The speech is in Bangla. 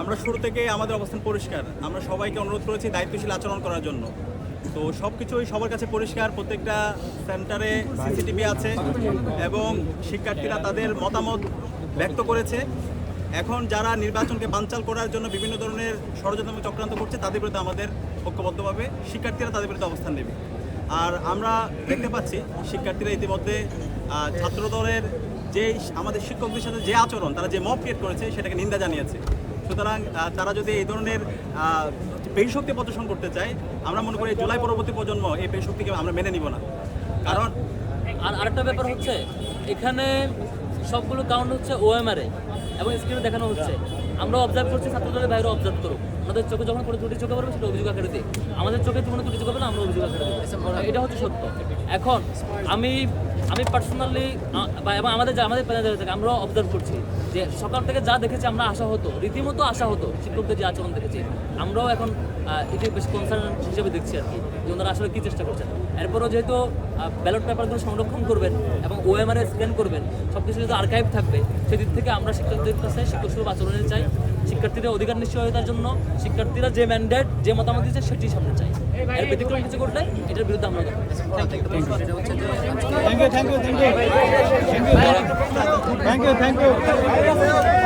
আমরা শুরু থেকে আমাদের অবস্থান পরিষ্কার। আমরা সবাইকে অনুরোধ করেছি দায়িত্বশীল আচরণ করার জন্য। তো সব কিছুই সবার কাছে পরিষ্কার। প্রত্যেকটা সেন্টারে সিসিটিভি আছে এবং শিক্ষার্থীরা তাদের মতামত ব্যক্ত করেছে। এখন যারা নির্বাচনকে বানচাল করার জন্য বিভিন্ন ধরনের ষড়যন্ত্র চক্রান্ত করছে, তাদের বিরুদ্ধে আমাদের ঐক্যবদ্ধভাবে শিক্ষার্থীরা তাদের বিরুদ্ধে অবস্থান নেবে। আর আমরা দেখতে পাচ্ছি, শিক্ষার্থীরা ইতিমধ্যে ছাত্রদলের যে আমাদের শিক্ষকদের সাথে যে আচরণ, তারা যে মব ক্রিয়েট করেছে, সেটাকে নিন্দা জানিয়েছে। সুতরাং তারা যদি এই ধরনের পেশক্তি প্রদর্শন করতে চায়, আমরা মনে করি জুলাই পরবর্তী প্রজন্ম এই পেশ শক্তিকে আমরা মেনে নিব না। কারণ আর আরেকটা ব্যাপার হচ্ছে, এখানে সবগুলো কাউন্ট হচ্ছে ওএমআর এবং স্ক্রিনে দেখানো হচ্ছে। আমরা অবজার্ভ করছি, ছাত্রদলের বাইরে অবজার্ভ করুক। আমাদের চোখে যখন কোনো ত্রুটি চোখে পড়বে, সেটা অভিযোগ আকারে দিই আমাদের চোখে কোনো ত্রুটি চোখে আমরা অভিযোগ আকারে দিই। এটা হচ্ছে সত্য। এখন আমি আমি পার্সোনালি এবং আমাদের আমাদের প্যানেল থেকে আমরা অবজার্ভ করছি। যে সকাল থেকে যা দেখেছি আমরা আশা হতো, রীতিমতো আশা হতো, শিক্ষকদের যে আচরণ দেখেছি, আমরাও এখন এটি বেশ কনসার্ন হিসেবে দেখছি আর কি, যে ওনারা আসলে কী চেষ্টা করছেন। এরপরও যেহেতু ব্যালট পেপারগুলো সংরক্ষণ করবেন এবং ওএমআর স্ক্যান করবেন সব কিছু যেহেতু আর্কাইভ থাকবে, সেদিক থেকে আমরা শিক্ষকদের কাছে শিক্ষক সুলভ আচরণের চাই। শিক্ষার্থীদের অধিকার নিশ্চয়তার জন্য শিক্ষার্থীরা যে ম্যান্ডেট যে মতামত দিচ্ছে সেটি সামনে চাই এর ব্যতিক্রম কিছু করলে এটার বিরুদ্ধে আমরা করব। Thank you thank you thank you thank you thank you